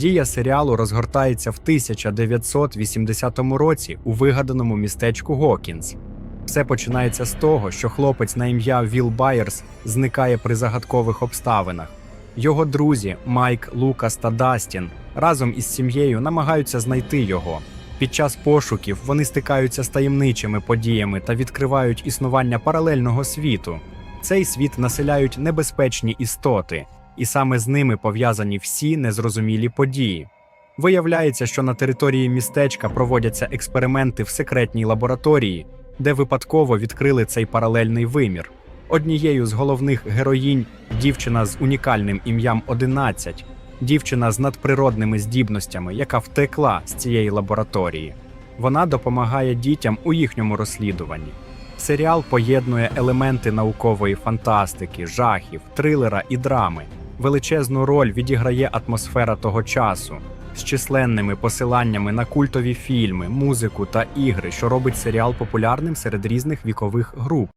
Дія серіалу розгортається в 1980 році у вигаданому містечку Гокінс. Все починається з того, що хлопець на ім'я Віл Байерс зникає при загадкових обставинах. Його друзі Майк, Лукас та Дастін разом із сім'єю намагаються знайти його. Під час пошуків вони стикаються з таємничими подіями та відкривають існування паралельного світу. Цей світ населяють небезпечні істоти, і саме з ними пов'язані всі незрозумілі події. Виявляється, що на території містечка проводяться експерименти в секретній лабораторії, де випадково відкрили цей паралельний вимір. Однією з головних героїнь дівчина з унікальним ім'ям 11, дівчина з надприродними здібностями, яка втекла з цієї лабораторії. Вона допомагає дітям у їхньому розслідуванні. Серіал поєднує елементи наукової фантастики, жахів, трилера і драми. Величезну роль відіграє атмосфера того часу з численними посиланнями на культові фільми, музику та ігри, що робить серіал популярним серед різних вікових груп.